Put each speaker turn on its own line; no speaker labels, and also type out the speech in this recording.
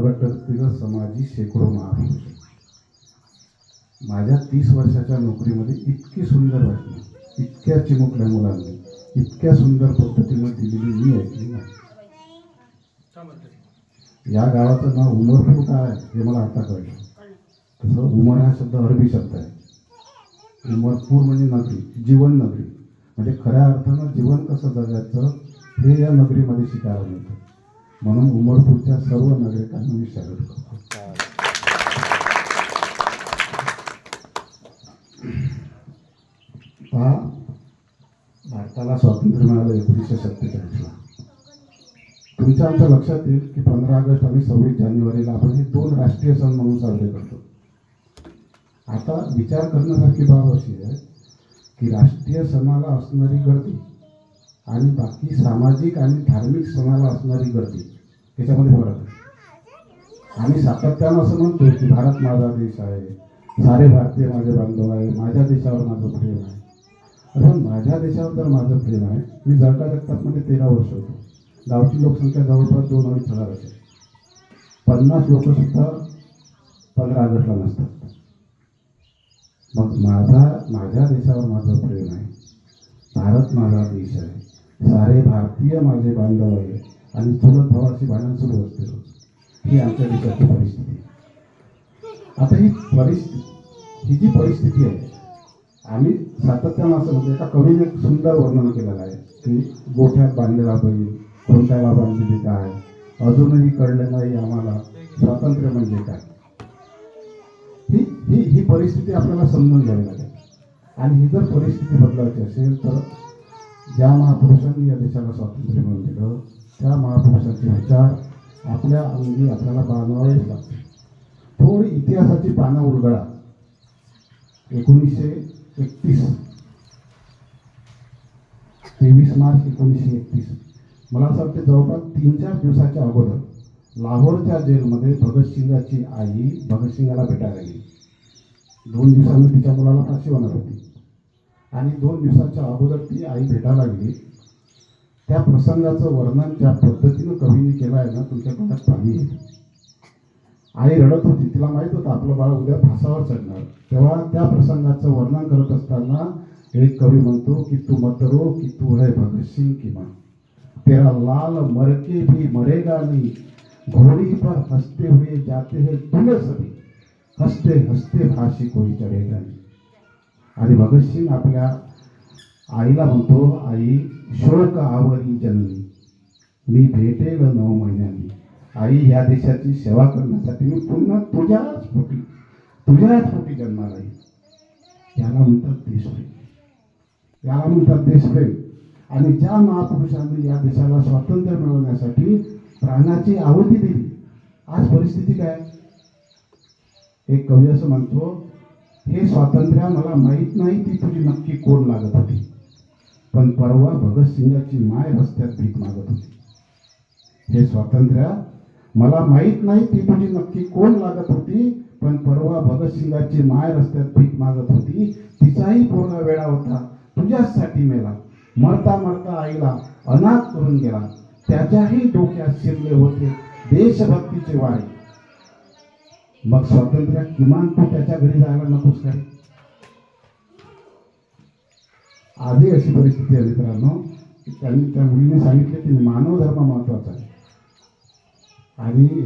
प्रगटतील समाजी शेकडो महापुरुष माझ्या तीस वर्षाच्या नोकरीमध्ये इतकी सुंदर वाटली इतक्या चिमुकल्या मुलांनी इतक्या सुंदर पद्धतीने दिलेली मी ऐकली नाही. या गावाचं नाव उमरपूर काय आहे हे मला आता कळलं. तसं उमर हा शब्द अरबी शब्द आहे. उमरपूर म्हणजे नगरी जीवन नगरी. म्हणजे खऱ्या अर्थानं जीवन कसं जगायचं हे या नगरीमध्ये शिकायला मिळतं. म्हणून उमरपूरच्या सर्व नागरिकांना मी स्वागत करतो. पहा भारताला स्वातंत्र्य मिळालं एकोणीसशे सत्तेचाळीसला. तुमच्या आमच्या लक्षात येईल की पंधरा ऑगस्ट आणि सव्वीस जानेवारीला आपण हे दोन राष्ट्रीय सण म्हणून साजरे करतो. आता विचार करण्यासारखी बाब अशी आहे की राष्ट्रीय सणाला असणारी गर्दी आणि बाकी सामाजिक आणि धार्मिक सणाला असणारी गर्दी त्याच्यामध्ये फरक आहे. आम्ही सातत्यानं असं म्हणतो की भारत माझा देश आहे सारे भारतीय माझे बांधव आहे माझ्या देशावर माझं प्रेम आहे. असं माझ्या देशावर तर माझं प्रेम आहे. मी जळका जगतातमध्ये तेरा वर्ष होतो. गावची लोकसंख्या जवळपास दोन अडीच हजार असेल. पन्नास लोकसुद्धा पंधरा ऑगस्टला नसतात. मग माझा माझ्या देशावर माझं प्रेम आहे. भारत माझा देश आहे. सारे भारतीय माझे बांधव आहे आणि चुलत भावाची भांडण सुरू असते रोज. ही आमच्या देशाची परिस्थिती आता ही परिस्थिती ही जी परिस्थिती आहे आम्ही सातत्यानं असं म्हणतो एका कवीने एक सुंदर वर्णन केलेलं आहे की गोठ्यात बांधलेला बैल कोणत्याला बांधलेली काय अजूनही कळलं नाही आम्हाला स्वातंत्र्य म्हणजे काय. ही ही ही परिस्थिती आपल्याला समजून घ्यावी लागेल. आणि ही जर परिस्थिती बदलायची असेल तर ज्या महापुरुषांनी या देशाला स्वातंत्र्य मिळवून दिलं त्या महापुरुषांचे विचार आपल्या अंगी आपल्याला बांधवावेच लागतील थोडी इतिहासाची पानं उलगडा. एकोणीसशे एकतीस. तेवीस मार्च एकोणीसशे एकतीस. मला असं वाटतं जवळपास तीन चार दिवसाच्या अगोदर लाहोरच्या जेलमध्ये भगतसिंगाची आई भगतसिंगाला भेटायला गेली. दोन दिवसांनी तिच्या मुलाला फाशी होणार होती. आणि दोन दिवसाच्या अगोदर ती आई भेटायला गेली. त्या प्रसंगाचं वर्णन ज्या पद्धतीनं कवीने केलं आहे ना तुमच्या डोळ्यात पाणी येईल. आई रडत होती. तिला माहीत होतं आपलं बाळ उद्या फासावर चढणार. तेव्हा त्या प्रसंगाचं वर्णन करत असताना एक कवी म्हणतो की तू मतरो की तू है भगतसिंग किमान तेरा लाल मरके भी मरेगा नहीं. घोड़ी पर हंसते हुए जाते हैं तुले सभी. हसते हसते भाषी कोई चढेगा नहीं. आणि भगतसिंग आपल्या आईला म्हणतो आई शोक आवरी जननी. मी भेटेल नऊ महिन्यांनी. आई ह्या देशाची सेवा करण्यासाठी मी पुन्हा तुझ्याच पोटी तुझ्याच पोटी जन्माला आहे याला म्हणतात देशप्रेम. याला म्हणतात देशप्रेम. आणि ज्या महापुरुषांनी या देशाला स्वातंत्र्य मिळवण्यासाठी प्राणाची आहुती दिली आज परिस्थिती काय? एक कवी असं म्हणतो हे स्वातंत्र्य मला माहीत नाही ती तुझी नक्की कोण लागत होती. पण परवा भगतसिंगाची माय रस्त्यात भीक मागत होती. हे स्वातंत्र्य मला माहीत नाही ती तुझी नक्की कोण लागत होती. पण परवा भगतसिंगाची माय रस्त्यात भीक मागत होती. तिचाही पूर्ण वेळा होता. तुझ्याचसाठी मेला. मरता मरता आईला अनाथ करून गेला. त्याच्याही डोक्यात शिरले होते देशभक्तीचे वारे. मग स्वातंत्र्य किमान तू त्याच्या घरी जायला नकोस काय? आजही अशी परिस्थिती आहे मित्रांनो त्यांनी त्या मुलीने सांगितले की मानव धर्म महत्त्वाचा आहे. आणि